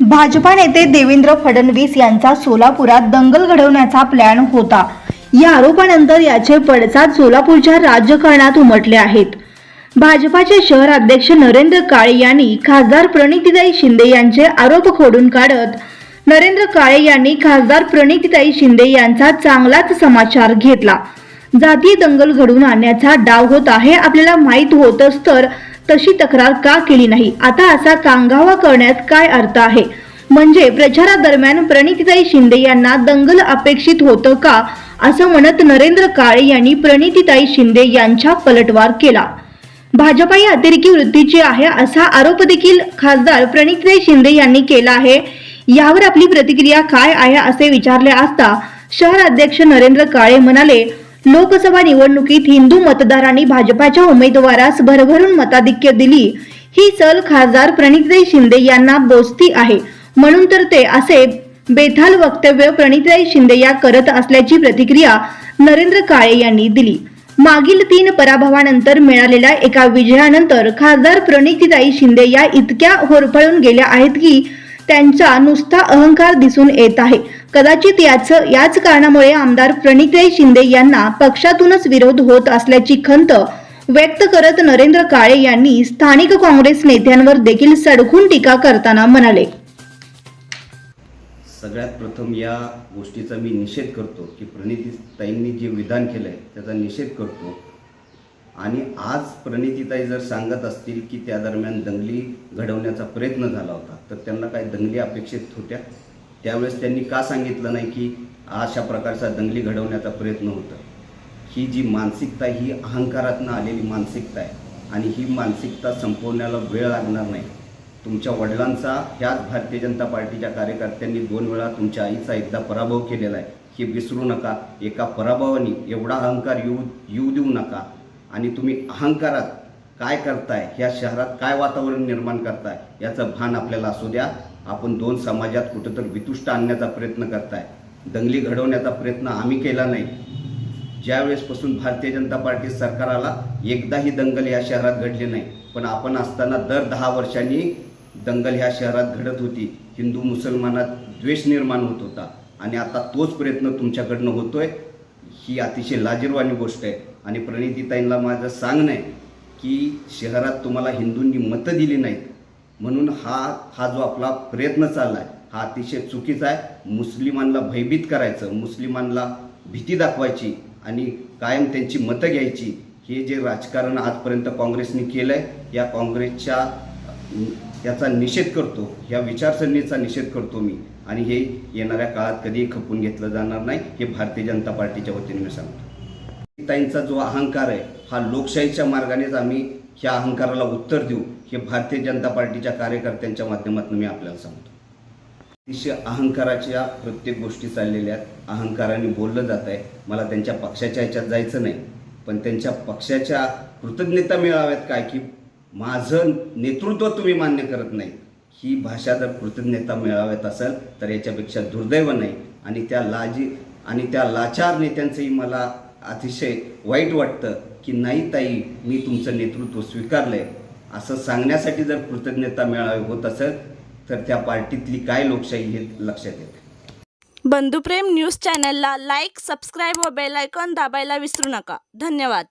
भाजपा नेते देवेंद्र फडणवीस यांचा सोलापुरात दंगल घडवण्याचा प्लॅन होता. या आरोपानंतर याचे पडसाद सोलापूरच्या राजकारणात उमटले आहेत. भाजपाचे शहर अध्यक्ष नरेंद्र काळे यांनी खासदार प्रणितीताई शिंदे यांचे आरोप खोडून काढत नरेंद्र काळे यांनी खासदार प्रणितीताई शिंदे यांचा चांगलाच समाचार घेतला. जातीय दंगल घडवून आणण्याचा डाव होता हे आपल्याला माहीत होतच तर तशी तक्रार का केली नाही? आता असा कांगावा करण्यात काय अर्थ आहे? म्हणजे प्रचारादरम्यान प्रणितीताई शिंदे यांना दंगल अपेक्षित होतं का? असं म्हणत नरेंद्र काळे यांनी प्रणितीताई शिंदे यांच्या पलटवार केला. भाजपा ही अतिरेकी वृत्तीची आहे असा आरोप देखील खासदार प्रणितीताई शिंदे यांनी केला आहे. यावर आपली प्रतिक्रिया काय आहे असे विचारले असता शहर अध्यक्ष नरेंद्र काळे म्हणाले लोकसभा निवडणुकीत हिंदू मतदारांनी भाजपाच्या उमेदवारास भरभरून मताधिक्य दिली. ही सल खासदार प्रणितीताई शिंदे यांना बोचती आहे. म्हणून तर ते असे बेथाल वक्तव्य प्रणितीताई शिंदे या करत असल्याची प्रतिक्रिया नरेंद्र काळे यांनी दिली. मागील तीन पराभवानंतर मिळालेल्या एका विजयानंतर खासदार प्रणितीताई शिंदे या इतक्या होरपळून गेल्या आहेत की त्यांचा नुसता अहंकार दिसून येत आहे. कदाचित याच याच कारणामुळे आमदार प्रणितीताई शिंदे यांना पक्षातूनच विरोध होत असल्याची खंत व्यक्त करत नरेंद्र काळे यांनी स्थानिक काँग्रेस नेत्यांवर देखील सडकून टीका करताना म्हणाले. सगळ्यात प्रथम या गोष्टीचा मी निषेध करतो की प्रणितीताईंनी जे विधान केलं आहे त्याचा निषेध करतो. आणि आज प्रणितीताई जर सांगत असतील की त्या दरम्यान दंगली घडवण्याचा प्रयत्न झाला होता तर त्यांना काही दंगली अपेक्षित होत्या. त्यावेळेस त्यांनी का सांगितलं नाही की अशा प्रकारचा दंगली घडवण्याचा प्रयत्न होता? ही जी मानसिकता ही अहंकारातनं आलेली मानसिकता आहे आणि ही मानसिकता संपवण्याला वेळ लागणार नाही. तुमच्या वडिलांचा ह्याच भारतीय जनता पार्टीच्या कार्यकर्त्यांनी दोन वेळा तुमच्या आईचा एकदा पराभव केलेला आहे. हे विसरू नका. एका पराभवाने एवढा अहंकार येऊ येऊ देऊ नका. आणि तुम्ही अहंकारात काय करताय? ह्या शहरात काय वातावरण निर्माण करताय? याचं भान आपल्याला असू द्या. आपण दोन समाजात कुठंतरी वितुष्ट आणण्याचा प्रयत्न करताय. दंगली घडवण्याचा प्रयत्न आम्ही केला नाही. ज्यावेळेसपासून भारतीय जनता पार्टी सरकाराला एकदाही दंगल या शहरात घडली नाही. पण आपण असताना दर दहा वर्षांनी दंगल ह्या शहरात घडत होती. हिंदू मुसलमानात द्वेष निर्माण होत होता. आणि आता तोच प्रयत्न तुमच्याकडनं होतोय. ही अतिशय लाजीरवाणी गोष्ट आहे. आणि प्रणितीताईंना माझं सांगणं आहे की शहरात तुम्हाला हिंदूंनी मतं दिली नाहीत. म्हणून हा हा जो आपला प्रयत्न चालला आहे हा अतिशय चुकीचा आहे. मुस्लिमांना भयभीत करायचं मुस्लिमांना भीती दाखवायची आणि कायम त्यांची मतं घ्यायची हे जे राजकारण आजपर्यंत काँग्रेसने केलं आहे या काँग्रेसच्या याचा निषेध करतो या विचारसरणीचा निषेध करतो मी. आणि हे येणाऱ्या काळात कधीही खपून घेतलं जाणार नाही हे भारतीय जनता पार्टीच्या वतीने मी सांगतो. ताईंचा जो अहंकार आहे हा लोकशाहीच्या मार्गानेच आम्ही ह्या अहंकाराला उत्तर देऊ हे भारतीय जनता पार्टीच्या कार्यकर्त्यांच्या माध्यमातून मी आपल्याला सांगतो. अतिशय अहंकाराच्या प्रत्येक गोष्टी चाललेल्या आहेत. अहंकाराने बोललं जात आहे. मला त्यांच्या पक्षाच्या ह्याच्यात जायचं नाही. पण त्यांच्या पक्षाच्या कृतज्ञता मिळाव्यात काय की माझं नेतृत्व तुम्ही मान्य करत नाही. ही भाषा जर कृतज्ञता मिळाव्यात असेल तर याच्यापेक्षा दुर्दैव नाही. आणि त्या लाजी आणि त्या लाचार नेत्यांचंही मला अतिशय वाईट वाटतं की नाही ताई मी तुमचं नेतृत्व स्वीकारलंय. असं सांगण्यासाठी जर कृतज्ञता मिळावी होत असेल तर त्या पार्टीतली काय लोकशाही हे लक्षात येते बंधुप्रेम न्यूज चॅनलला लाईक सबस्क्राईब व बेल आयकॉन दाबायला विसरू नका. धन्यवाद.